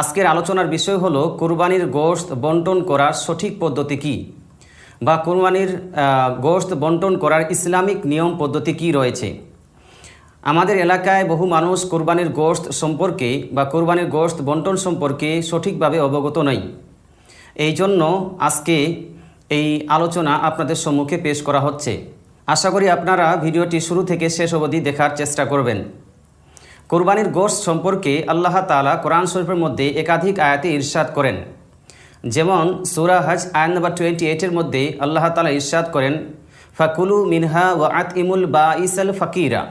আজকের আলোচনার বিষয় হলো কোরবানির গোশত বন্টন করার সঠিক পদ্ধতি কী? বা কোরবানির গোশত বন্টন করার ইসলামিক নিয়ম পদ্ধতি কী রয়েছে? আমাদের এলাকায় বহু মানুষ কোরবানির গোশত সম্পর্কে বা কোরবানির গোশত বন্টন সম্পর্কে সঠিকভাবে অবগত নয় এই জন্য আজকে এই আলোচনা আপনাদের সম্মুখে পেশ করা হচ্ছে। আশা করি আপনারা ভিডিওটি শুরু থেকে শেষ অবধি দেখার চেষ্টা করবেন। কোরবানির গোশ সম্পর্কে আল্লাহ তালা কোরআন শরীফের মধ্যে একাধিক আয়াতে ইরশাদ করেন। যেমন সুরা হজ আয়াত নাম্বার টোয়েন্টি এইটের মধ্যে আল্লাহ তালা ইরশাদ করেন, ফাকুলু মিনহা ওয়া আত ইমুল বা ইসাল ফাকিরা।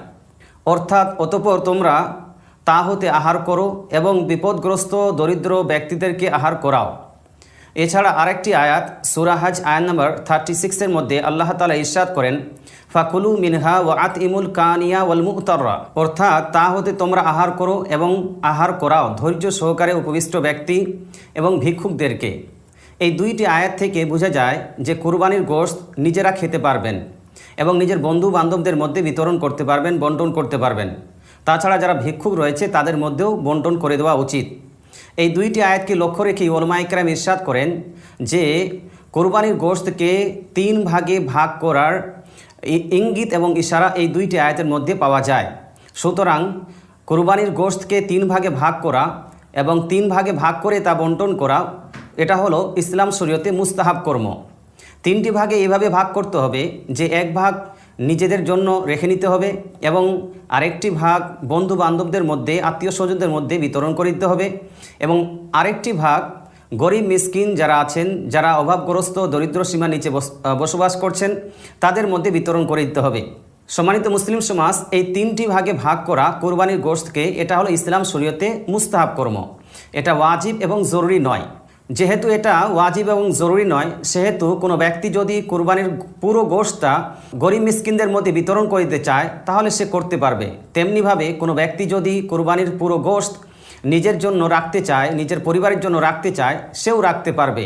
অর্থাৎ, অতপর তোমরা তা হতে আহার করো এবং বিপদগ্রস্ত দরিদ্র ব্যক্তিদেরকে আহার করাও। এছাড়া আরেকটি আয়াত সুরাহাজ আয়াত নম্বর থার্টি সিক্সের মধ্যে আল্লাহ তালা ইরশাদ করেন, ফাকুলু মিনহা ও আত ইমুল কানিয়া ওয়াল মুতাররা অর্থাৎ তা হতে তোমরা আহার করো এবং আহার করাও ধৈর্য সহকারে উপবিষ্ট ব্যক্তি এবং ভিক্ষুকদেরকে। এই দুইটি আয়াত থেকে বোঝা যায় যে কুরবানির গোশত নিজেরা খেতে পারবেন এবং নিজের বন্ধু বান্ধবদের মধ্যে বিতরণ করতে পারবেন, বন্টন করতে পারবেন। তাছাড়া যারা ভিক্ষুক রয়েছে তাদের মধ্যেও বন্টন করে দেওয়া উচিত। এই দুইটি আয়াতকে লক্ষ্য রেখে ওলমাইকরাম ইরশাদ করেন যে কোরবানির গোশতকে তিন ভাগে ভাগ করার ইঙ্গিত এবং ইশারা এই দুইটি আয়াতের মধ্যে পাওয়া যায়। সুতরাং কোরবানির গোশতকে তিন ভাগে ভাগ করা এবং তিন ভাগে ভাগ করে তা বন্টন করা, এটা হলো ইসলাম শরীয়তে মুস্তাহাব কর্ম। তিনটি ভাগে এভাবে ভাগ করতে হবে যে এক ভাগ নিজেদের জন্য রেখে নিতে হবে এবং আরেকটি ভাগ বন্ধু বান্ধবদের মধ্যে আত্মীয় স্বজনদের মধ্যে বিতরণ করে দিতে হবে এবং আরেকটি ভাগ গরিব মিসকিন যারা আছেন, যারা অভাবগ্রস্ত, দরিদ্র সীমার নিচে বস- বসবাস করছেন, তাদের মধ্যে বিতরণ করে দিতে হবে। সম্মানিত মুসলিম সমাজ, এই তিনটি ভাগে ভাগ করা কোরবানির গোশতকে, এটা হলো ইসলাম শরীয়তে মুস্তাহাব কর্ম। এটা ওয়াজিব এবং জরুরি নয়। যেহেতু এটা ওয়াজিব এবং জরুরি নয়, সেহেতু কোনো ব্যক্তি যদি কোরবানির পুরো গোশতটা গরিব মিসকিনদের মধ্যে বিতরণ করিতে চায়, তাহলে সে করতে পারবে। তেমনিভাবে কোনো ব্যক্তি যদি কোরবানির পুরো গোশত নিজের জন্য রাখতে চায়, নিজের পরিবারের জন্য রাখতে চায়, সেও রাখতে পারবে।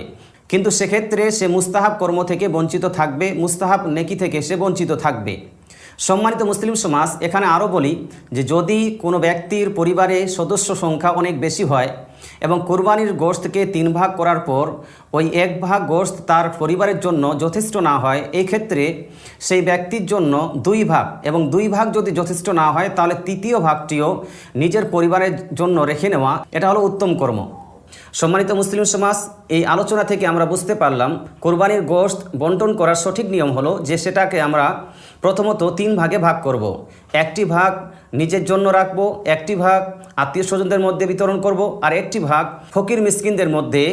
কিন্তু সেক্ষেত্রে সে মুস্তাহাব কর্ম থেকে বঞ্চিত থাকবে, মুস্তাহাব নেকি থেকে সে বঞ্চিত থাকবে। সম্মানিত মুসলিম সমাজ, এখানে আরও বলি যে যদি কোনো ব্যক্তির পরিবারে সদস্য সংখ্যা অনেক বেশি হয় এবং কোরবানির গোশতকে তিন ভাগ করার পর ওই এক ভাগ গোশত তার পরিবারের জন্য যথেষ্ট না হয়, এই ক্ষেত্রে সেই ব্যক্তির জন্য দুই ভাগ এবং দুই ভাগ যদি যথেষ্ট না হয়, তাহলে তৃতীয় ভাগটিও নিজের পরিবারের জন্য রেখে নেওয়া, এটা হলো উত্তম কর্ম। সম্মানিত মুসলিম সমাজ, এই আলোচনা থেকে আমরা বুঝতে পারলাম, কোরবানির গোশত বন্টন করার সঠিক নিয়ম হলো যে সেটাকে আমরা প্রথমত তিন ভাগে ভাগ করব। একটি ভাগ নিজের জন্য রাখব, একটি ভাগ আত্মীয় স্বজনদের মধ্যে বিতরণ করব আর একটি ভাগ ফকির মিসকিনদের মধ্যে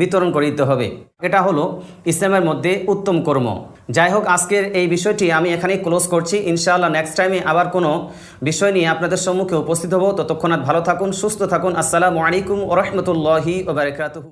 বিতরণ করে দিতে হবে। এটা হলো ইসলামের মধ্যে উত্তম কর্ম। যাই হোক, আজকের এই বিষয়টি আমি এখানেই ক্লোজ করছি। ইনশাআল্লাহ নেক্সট টাইমে আবার কোনো বিষয় নিয়ে আপনাদের সম্মুখে উপস্থিত হব। ততক্ষণাৎ ভালো থাকুন, সুস্থ থাকুন। আসসালামু আলাইকুম ওরহমতুল্লাহি ওবরাকাতুহু